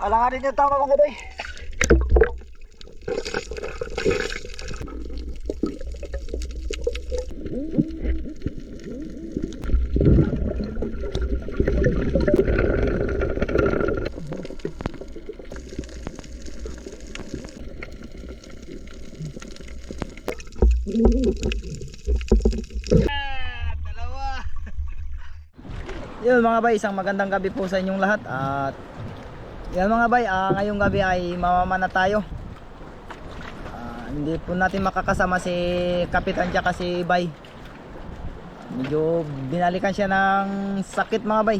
Alanganin yung tama mga bay. Yun mga bay, isang magandang gabi po sa inyong lahat at yan mga bay, ah, ngayong gabi ay mamamana tayo. Ah, hindi po natin makakasama si Kapitan Jack kasi bay. Medyo binalikan siya ng sakit mga bay.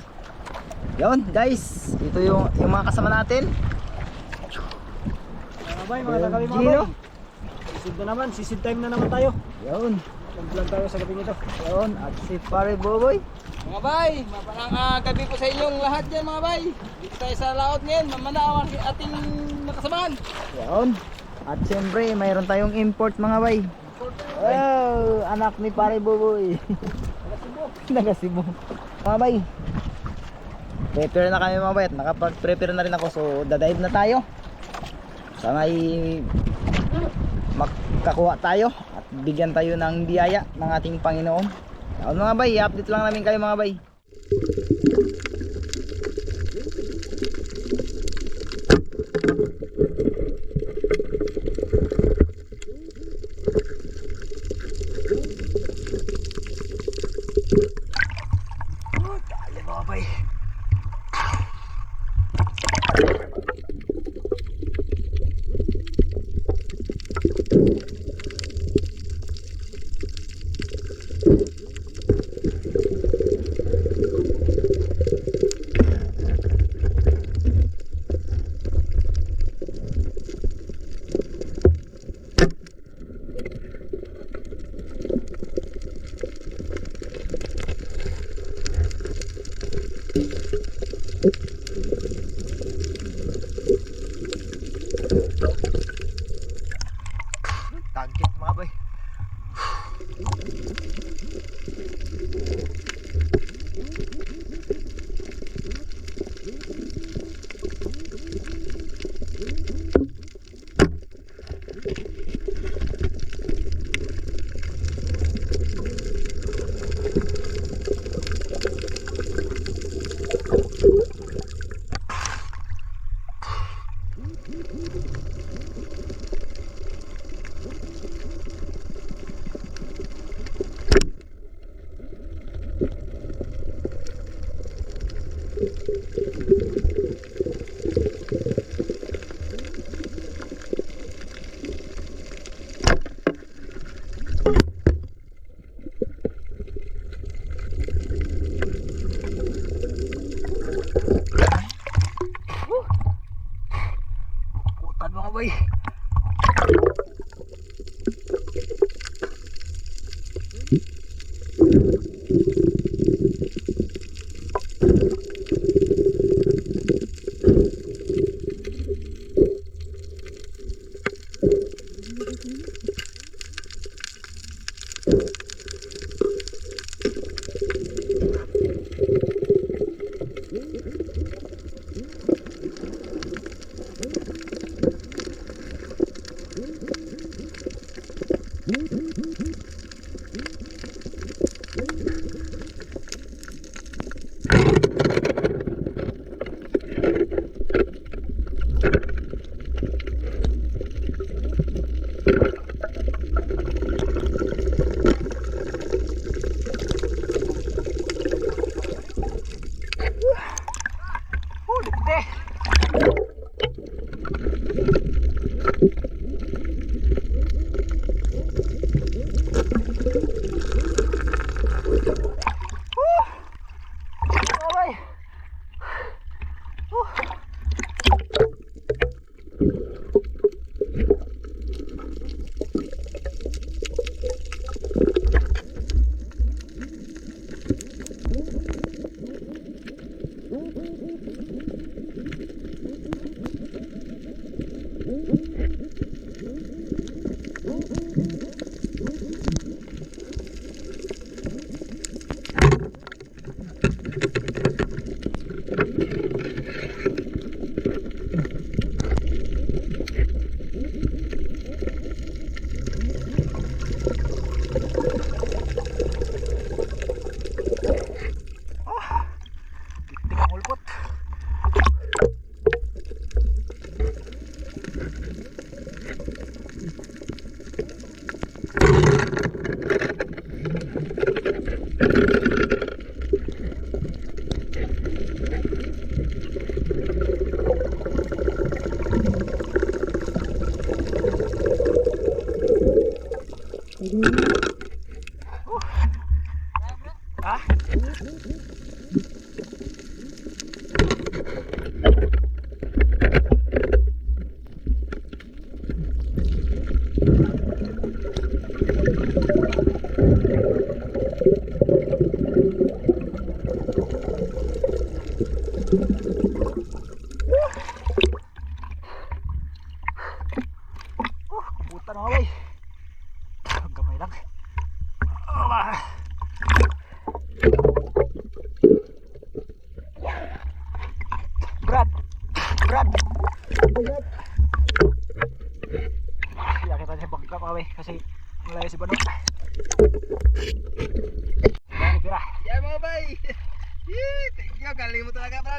Yun guys, ito yung, yung mga kasama natin. Mga bay, mga Ayun, tagawi mga Gino. bay. Sisid na naman, sisid time na naman tayo. Yun, Mag-vlog tayo sa gabi nito. yun, at si Pare Boboy. Mga bay, maparang ah, gabi po sa inyong lahat dyan mga bay. Dito tayo sa laot ngayon, mamana ang ating nakasamahan. Yun. At siyempre, mayroon tayong import mga bay. Oh, anak ni Pare Boboy. Naga Cebu. Mga bay. Prepare na kami mga bay at nakapag-prepare na rin ako so dadive na tayo. Sana ay makakuha tayo at bigyan tayo ng biyaya ng ating Panginoon. Yun mga bay, i-update lang namin kayo mga bay.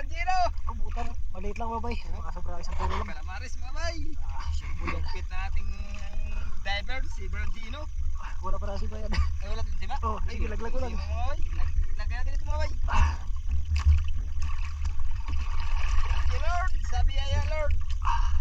Talaga, Franchino. Kabutan. Maliit lang mga bay. Makasobra isang tulo lang. Kalamaris mga bay. Ah, sure po yan. Pit na ating diver, si Franchino. Wala para si Bayan. Ay, wala din, di ba? Oh, sige, laglag ko lang. Sige, mga bay. Lag- Lagyan natin ito mga bay. Thank you, Lord. Sabi ay Lord. Wala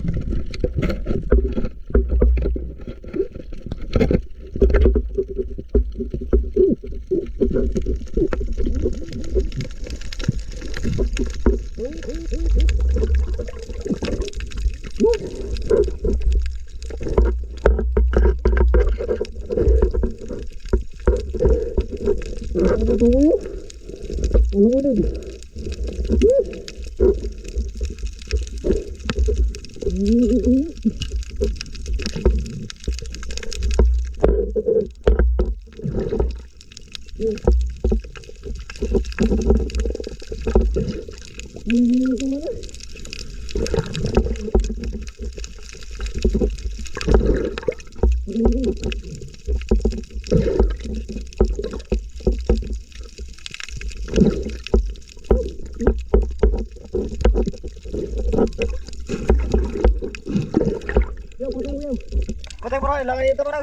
bro, ilangan dito bro.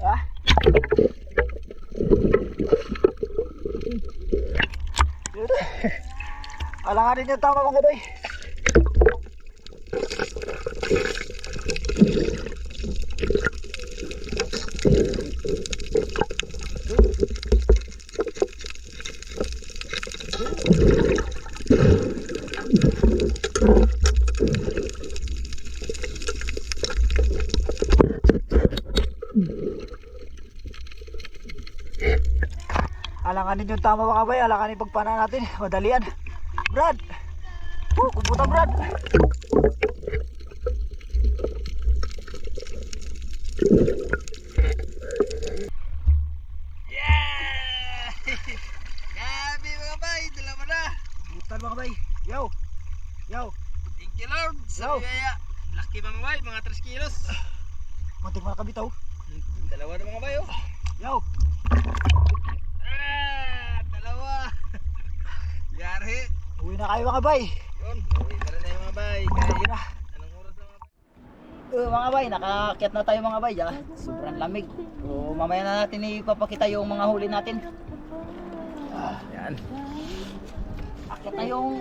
Ha? Alanganin yung tama mga bay. tama mga kabay alakanin pagpana natin madalian Brad Woo, kumputa Brad Yeah! Grabe mga bay, dalawa na. Butan mga bay. Yo! Yo! Thank you Lord. Sa Yo. biyaya. Laki mga bay, mga 3 kilos. Muntik mga kabitaw. Bay, nakaakyat na tayo mga bay. Ah. Sobrang lamig. So, mamaya na natin ipapakita yung mga huli natin. Ah, yan. Akyat na yung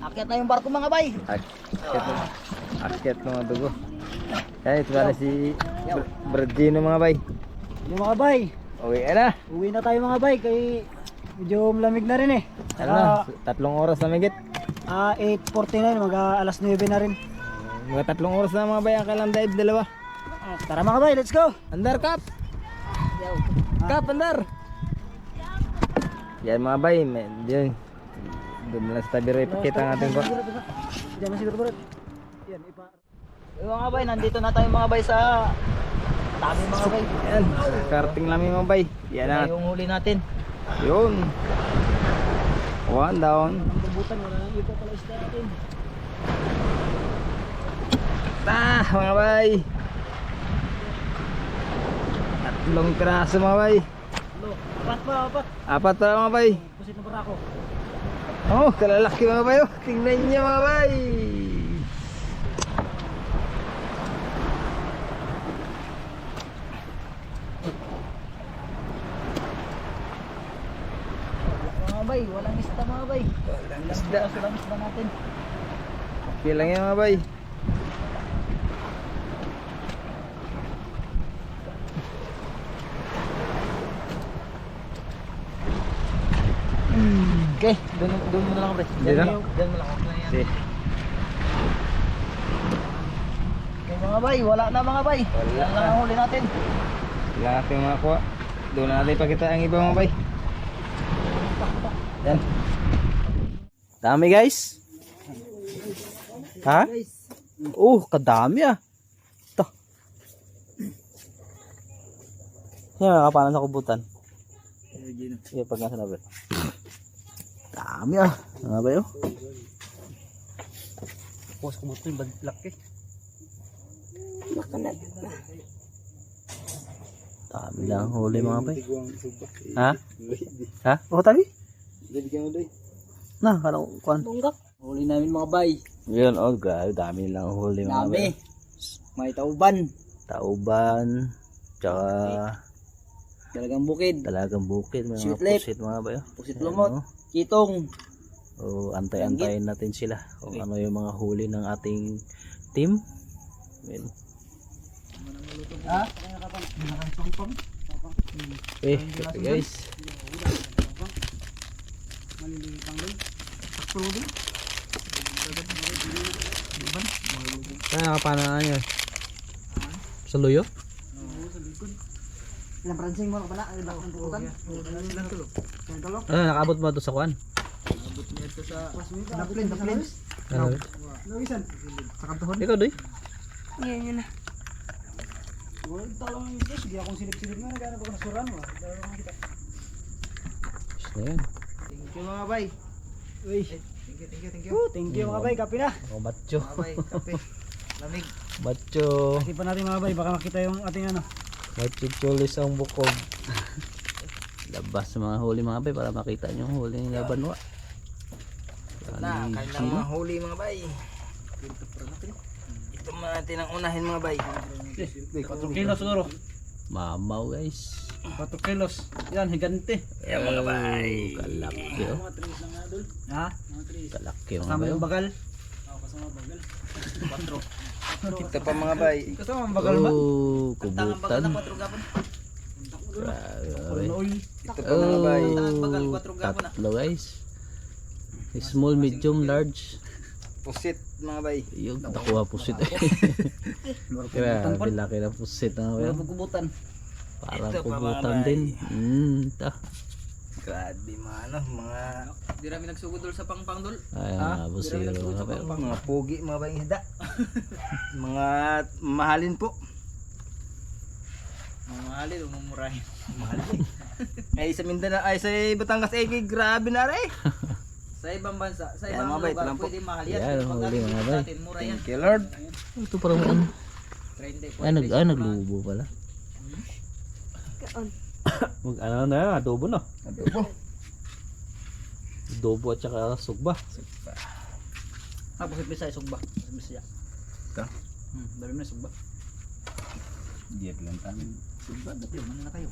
akyat na yung barko mga bay. Akyat na. Akyat mga dugo. Kaya ito pala si Br- Bradino mga bay. Yung mga bay. Uwi na. Uwi na tayo mga bay. Kay medyo malamig na rin eh. Ano na, tatlong oras na migit. Ah, 8.49. Mag ah, alas 9 na rin. Mga tatlong oras na mga bay ang kailang dive dalawa. Ah, Tara mga bay, let's go. Andar kap. Kap andar. Yan mga bay, yun. Doon lang sa tabi rin ipakita ang ating ko. Diyan na siguro bro. Yan, ipa. Yung mga bay, nandito na tayo mga bay sa dami mga bay. Yan, karting lang mga bay. Yan na. Yung huli natin. Yun. One down. Ang bubutan, wala nang ipa pala isda natin. Ah, mga bay. Tatlong piraso mga bay. Apat pa, apat. Apat pa mga bay. Pusit na. Oh, kalalaki mga bay. oh. Tingnan niyo mga bay. Bay, walang isda mga bay. Walang isda. piraso lang isda natin. Okay lang yan mga bay. Okay, doon doon mo na lang pre. Diyan na? Doon mo lang. Na. Si. Okay mga bay, wala na mga bay. Wala Yan lang na. ang huli natin. Wala natin mga kuha. Doon na natin ipakita ang iba mga bay. Yan. Dami guys. Ha? Oh, kadami ah. Ito. Yan, nakapanan sa kubutan. Sige, pag nasa nabi. Dami ah. Ano ba yun? Pos ko mo ito yung badlak eh. Dami lang huli mga bay. Ha? Ha? O, tabi? Na, kala ko kuan. Huli namin mga bay. Yun, oh, grabe, dami lang huli mga Dami. bay. May tauban. Tauban, tsaka Talagang bukid. talagang bukid, may mga pusit mga bay. oh. Pusit lumot. Kitong. Oh, antay-antayin natin sila kung ano yung mga huli ng ating team. Yun. Ha? Eh, okay, guys. Kaya nakapanaan yun. Sa luyo? Ilang pransing mo, kapala? Ilang ang pukutan? Ilang tulo? Ilang tulo? Ano, nakabot mo ito sa kuan? Daplin, daplin. Ano? Luisan. Sa kantohon. Ikaw, doy? Wala talong yung isda. Sige akong silip-silip nga. Nagana ko nasuran mo. Dalawa lang kita. Ano yan? Thank you mga bay. Uy. Thank you, thank you, thank you. Oh, thank you mga bay. Kapi na. Ako, batcho. Mga bay, kape. Lamig. Batcho. Kasi pa natin mga bay. Baka makita yung ating ano. Batcho chulis ang bukog. Labas mga huli mga bay para makita nyo huli ng labanwa. Na, sino? mga huli mga bay. Ito mga natin ang unahin mga bay. 4 kilos siguro. Mamaw guys. 4 kilos. Yan, higante. Yan mga bay. Kalaki oh. Ha? Kalaki mga Kasama bay. yung oh. bagal. Ito pa mga bay. Kasama yung bagal ba? Oh, kubutan. Grabe. Ito pa mga bay. Oh, tatlo guys. Small, medium, large. Pusit mga bay. Yung nakuha pusit eh. Grabe laki ng pusit bay. oh. Kubutan. Parang Ito pa, mga kubutan din. Mm, ito. Grabe mga ano, mga Di rami nagsugudol sa pangpangdol. Ay, mga bay. oh. mga pogi mga bay isda. mga mahalin po. Mga mahalin, umumurahin. Ay sa Mindanao, ay sa Batangas ay grabe na rin. Sa ibang bansa, sa ibang mga bay, lugar, po. pwede mahal yan. Huli, dito mga bay. Thank you Lord. Ito parang ano. 30, Ay, nag, 40 ay, naglubo pala. Mag, ano na yan, adobo na. Adobo. Adobo at saka sugba. Ah, bakit bisa sugba? Bisa. Ito? Hmm, dami na sugba. Diyan lang tayo. Suba, dati man na kayo.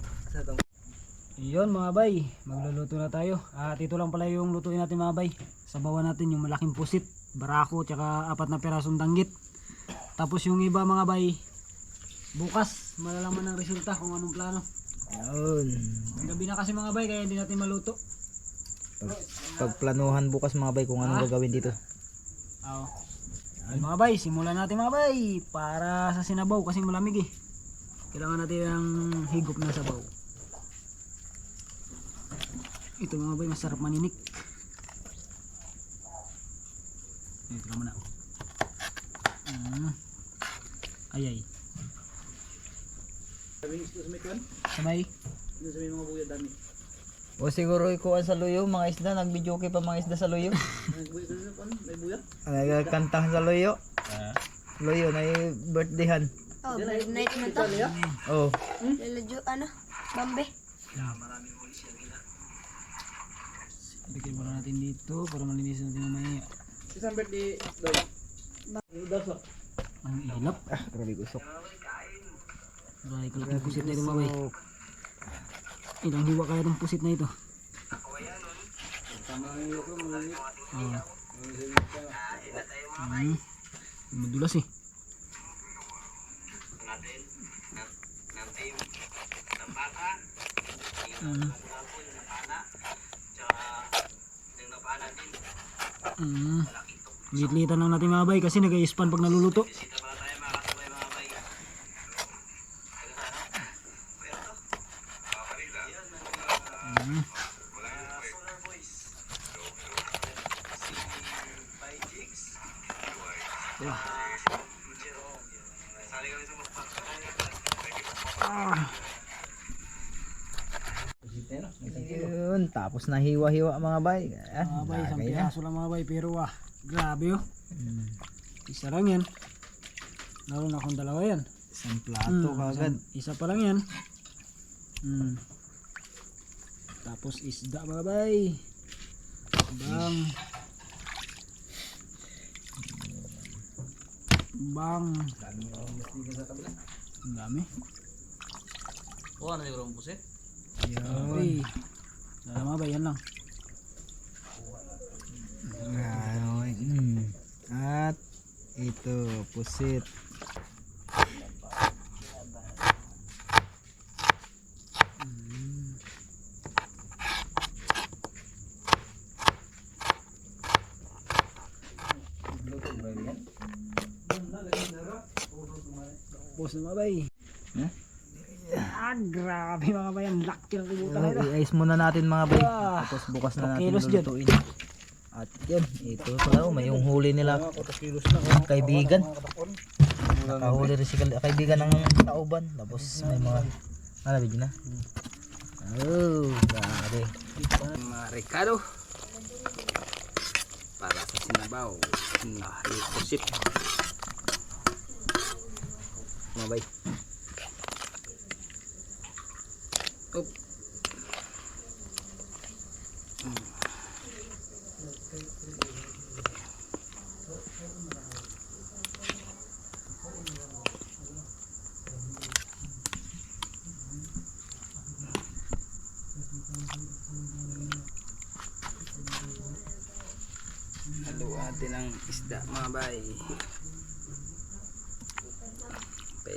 Yun mga bay, magluluto na tayo. At ito lang pala yung lutuin natin mga bay. Sabawan natin yung malaking pusit, barako, tsaka apat na pirasong danggit. Tapos yung iba mga bay, bukas malalaman ng resulta kung anong plano. Yun. Gabi na kasi mga bay, kaya hindi natin maluto. Pag, pagplanuhan bukas mga bay kung anong gagawin dito. Oo. Ay, mga bay, simulan natin mga bay para sa sinabaw kasi malamig eh. Kailangan natin ng higop na sabaw. Ito mga bay, masarap maninik. Ito naman na. Ay ay. Sabay. O siguro ikuha sa luyo, mga isda, nagbidyo kay pa mga isda sa luyo. Nagkanta sa luyo. Luyo, na birthdayhan. Oh, midnight na to. Oh, Lalajo, ano? Bambe. Bigyan muna natin dito para malinis natin mamaya. Isang birthday, doy. Ang ilap. ah, grabe gusok. Ng pusit na ito mga bay. Ilang hiwa kaya itong pusit na ito? Oo. Hmm. Madulas eh. Hmm. Hmm. Liit-liitan lang natin mga bay kasi nag-i-span pag naluluto. Yun, tapos na hiwa-hiwa mga bay. Ah, Mga bay, isang piraso lang mga bay, pero ah, grabe oh. Isa lang yan. Lalo na kung dalawa yan. Isang plato Hmm, kagad. Isa, isa pa lang yan. Hmm. Tapos isda mga bay. Bang. Bang. Ang dami. Oh, ano yung pusit? Uy. Lala mga bay, yan lang. Mm. At ito, pusit. Boss na mga bay. Huh? Ah, grabe mga bay. Ang laki ng kubutan na ito. I-ice muna natin mga bay. Ah, Tapos bukas na natin lulutuin. At yun, ito pala oh, may yung huli nila. Kaibigan. Nakahuli rin si kaibigan ng kauban. Tapos may mga ano video na. Oh, grabe. Mga Ricardo. Para sa sinabaw. Nah, liposit. Mga bay. Up. Haluan natin ang isda mga bay.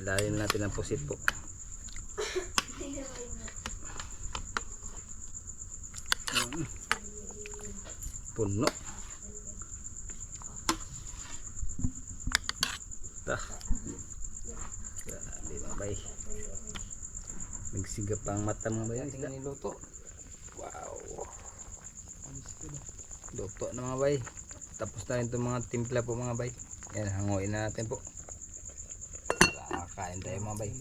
Pailalim natin ang pusit po. Puno. Tah. Grabe mga bay. Nagsiga pa ang mata mga bay. Tingnan niluto. Wow. Luto na mga bay. Tapos na rin itong mga timpla po mga bay. Yan, hanguin na natin po. Kakain tayo mga bay.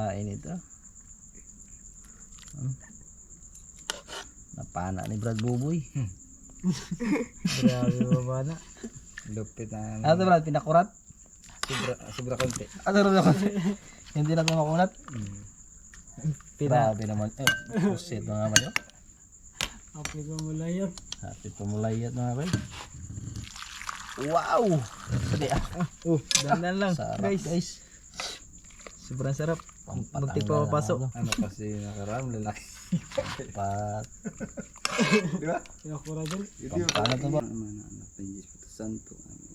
Kain ito. Hmm. Napana ni Brad Buboy. Grabe baba na. Lupit na. Ano to Brad, pinakurat? Sobra, sobra konti. Ano rin ako? Hindi na ito makunat? Pina. Grabe naman. Eh, pusit mga ko mula yun. Happy pumulayat mga kabayo. Wow! Dali ah. Oh, dandan lang. Sarap guys. guys. Sobrang sarap. Muntik pa papasok. na, Ano kasi nakaram lalaki. ano, Pat. Pinakura dyan. Pampano to ba? Ang mga anak ng Diyos Puto Santo. Amen.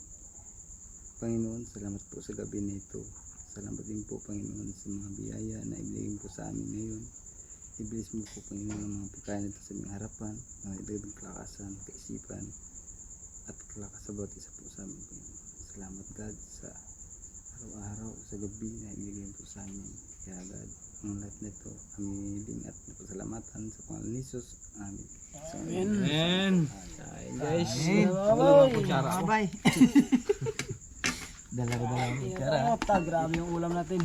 Panginoon, salamat po sa gabi na ito. Salamat din po, Panginoon, sa mga biyaya na ibigay po sa amin ngayon. Ibilis mo po, Panginoon, ang mga pagkain ito sa aming harapan, mga ibigay kalakasan, kaisipan, at kalakas sa bawat isa po sa amin, Panginoon. Salamat, God, sa araw-araw, sa gabi na ibigay po sa amin. Kaya, God, ang lahat na ito, aming hiling at napasalamatan sa pangalan ni Jesus. Amen. Amen. Amen. Kain guys. Bye. Dala ko dala ko kutsara. Oh, ta, grabe yung ulam natin.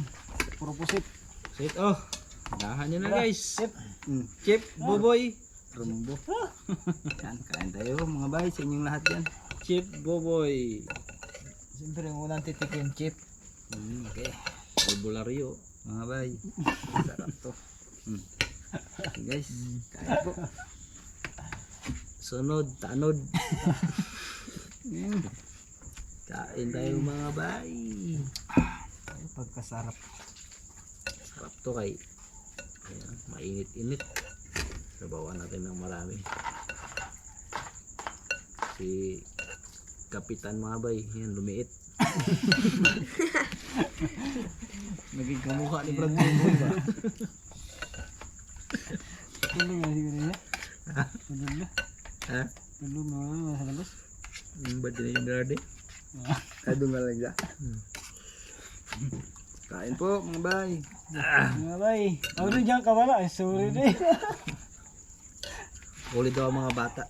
Puro pusit. Sit oh. Dahan nyo na guys. Chip. Mm. Chip. Buboy. Rumbo. Yan, kain tayo mga bay sa inyong lahat yan. Chip. Buboy. Siyempre, yung unang titikin chip. Mm, okay. Albularyo. Mga bay. Sarap to. Mm. Okay, guys, kain po. Sunod. Tanod. Kain tayo mga bay. Pagkasarap. Sarap to kay. Ayan, mainit-init. Sabawan natin ng marami. Si Kapitan mga bay. Yan, lumiit. Naging kamukha ni Brad Buboy ba? Tulog na siguro niya. Tulog na. Ha? Tulog na wala sa labas. Yung ba din yung grade? Ado nga lang siya. Kain po mga bay. Mga bay. Ako rin dyan kawala. Eh, sorry rin. Ulit daw mga bata.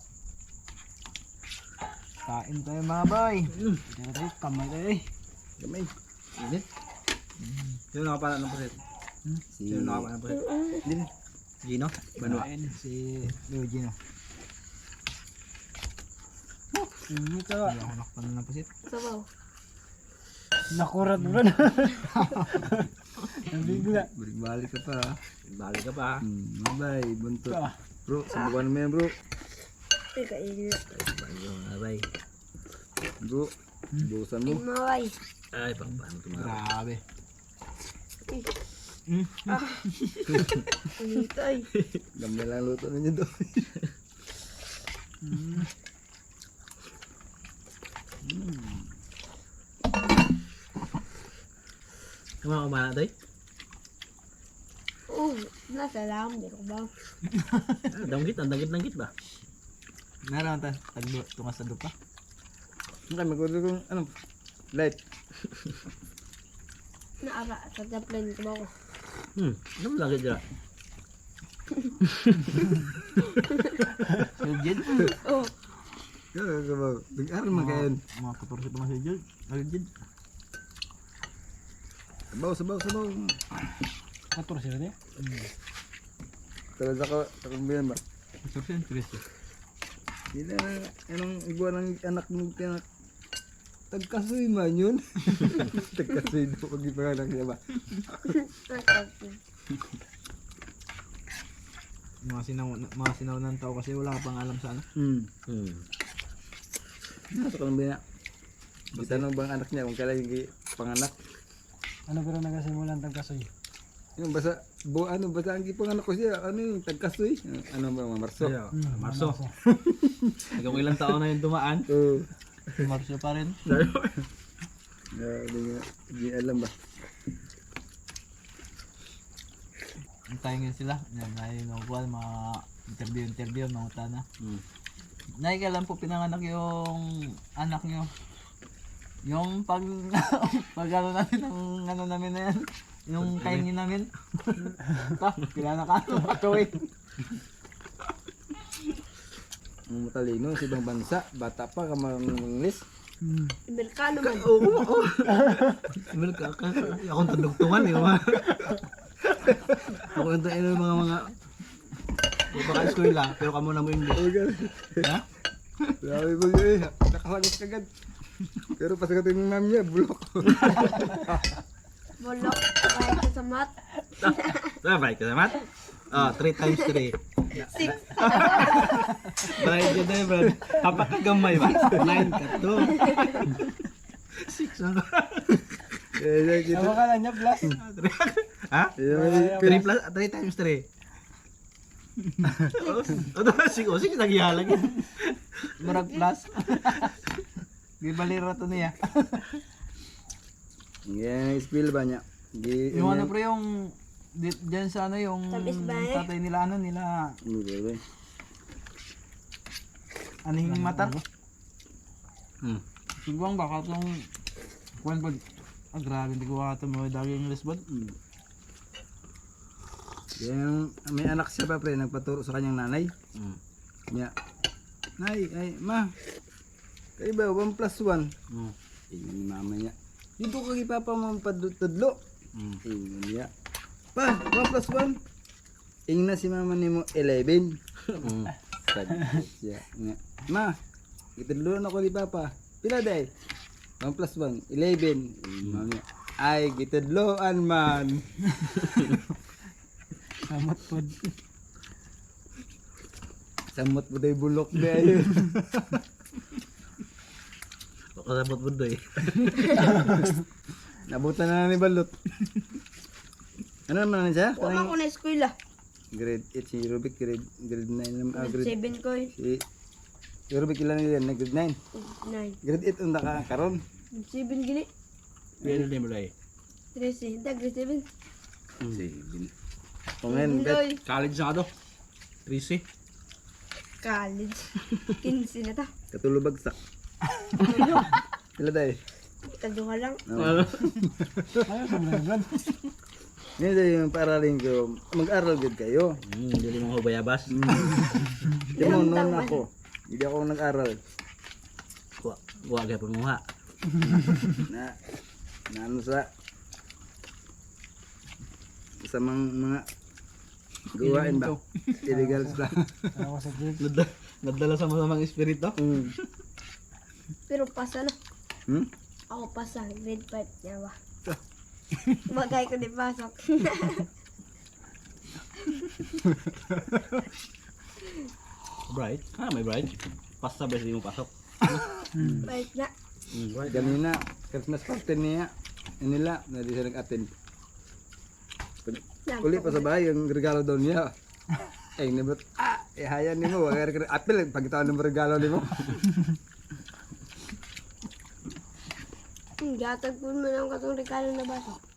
Kain tayo mga. Tara tayo, kamay tayo eh. Gamay. Init. Sino nakapanan ng pusit? Si... Sino nakapanan ng pusit? Din. Gino? Banwa. Si Eugene. Init ka. Hindi ako nakapano ng pusit. Sabaw. Nakurat mo na. Nabigla. Balik-balik ka pa. Balik ka pa. Hmm, mga bay, buntot. Ah. Bro, subukan mo yan bro. Ay, kainin. Balik mga Bro, busan mo. Maway. Ay, pang paano ito mga bay. Grabe. Unitay. Gamay lang luto ninyo doon. Kumaka kumana tayo? Oh, nasa lang. Di ko ba? Ah, danggit, ang danggit-danggit ba? Naroon ta. Tagdo. Tungas sa dupa. Okay, magkulo kong ano, light. Naara. Sa taplan ko ba ko? Hmm, ano mo danggit dyan? Eugene. Oh. Kaya ka ba? Nag-aral man kayo. Mga katorse pa nga si Eugene. Eugene. Sabaw, sabaw, sabaw. Kator sila niya. Tara sa ka, sa kumbiyan ba? Katorse yung Chris. Sila na, anong igwa ng anak mo tinak. Tagkasoy man yun. Tagkasoy daw pag ipanganak niya ba? Mga sinaw, mga sinaw ng tao kasi wala ka pang alam sa ano. Hmm. Hmm. Sa kumbiyan. Kita nung bang anak niya kung kailan yung panganak. Ano pero nagasimulan tagkasoy? Yung basa, bo, ano, basa ang panganak ko siya, ano yung tagkasoy? Ano ba, mga marso? Hmm, Marso. Hanggang ilang taon na yung dumaan. Oo. Marsyo pa rin. Yeah, hindi nga, hindi alam ba? Antayin nga sila. Yan, ay mga kuwan, mga interview-interview, mga utana. Hmm. Nay, kailan po pinanganak yung anak nyo? Yung pag, pag ano namin, ang ano namin na yan, yung kainin namin. Ta, kailan na ka, makawin. Ang matalino sa ibang bansa, bata pa ka mang-English. Amerikano man. Well, ka, ka, akong tandugtungan eh. Mga. ako yung tayo mga mga Di pa ka eskwela, pero kamo na mo English. Ha? Grabe po yun eh. Nakasagot kagad. Pero pasagutin ng mami niya, bulok. Bulok. Kahit ka sa mat. Sabay ka naman. Oh, 3 times 3. Six. Bayad ka tayo, bro. Kapakagamay ba? 9 ka to. 6 ako. Eh, kita. Tawa ka lang niya, plus. Ha? 3 Ayun, plus, 3 times 3. Ano ba? 6 o 6 nagyalag yun. Murag plus. Gibalira to niya. Yan, spill ba niya? Di, Yung ano pre yung di, dyan sa ano yung ba eh? tatay nila ano nila Ano ba ba? anihing mata. Hmm. Sigwang baka tong kwan ba ah, grabe hindi ko ato mo dagi yung lisbon. Yan, may anak siya pa pre, nagpaturo sa kanyang nanay. Hmm. Niya. Nay, ay, ma. Kaya ba, 1 plus 1. Hmm. Tingnan ni mama niya. Dito ka ipapa mo padudlo. Hmm. Tingnan niya. Pa, 1 plus 1. Tingnan si mama ni mo 11. Hmm. Sabi siya. Nga. Ma, itudlo na ko ni papa. Pila day? 1 plus 1, 11. Mama niya. Ay, gitudloan man. Samot pod. Samot mo day bulok na yun. Kasabot mo doy. Nabutan na ni Balot. ano naman na siya? Huwag ako na eskwela. Grade 8 si Rubik, grade, grade 9 naman. Ah, grade, 7 ko eh. si, si Rubik ilan nila na grade 9. 9. Grade 8 ang nakakaroon. 7 gini. Pwede din mo doy. 13. Dag 7. Sige. O ngayon, bet. College na ka to. 3C. College. 15 na ta. katulog bagsak. Pila tayo? Kaduha lang. No. Ayos, Ngayon tayo yung paaralin ko, mag-aral good kayo. Hmm, hindi mo hubayabas. Hindi mo noon ako. Hindi ako nag-aral. Wa- Wa gaya mo ha. Na, na ano sa sa mga, mga gawain ba? Illegal sa. Ako sa grade. Nadala, nadala sa masamang espiritu. Mm. Pero pasa na. Hmm? Ako pasa. Grade 5 niya ba? Bagay ko di pasok. Bright? Ah, may bright. Pasta ba hindi mo pasok? Bait na. Hmm, bright. Ganina, Christmas party niya. Nila, na di siya nag-attend. Kuli pa sa bahay, yung regalo daw niya. Eh, nabot, ah, ihayan ni mo. Apil, pagkitaon ng regalo ni mo. Hmm, Gatag po mo ng katong regalo na baso.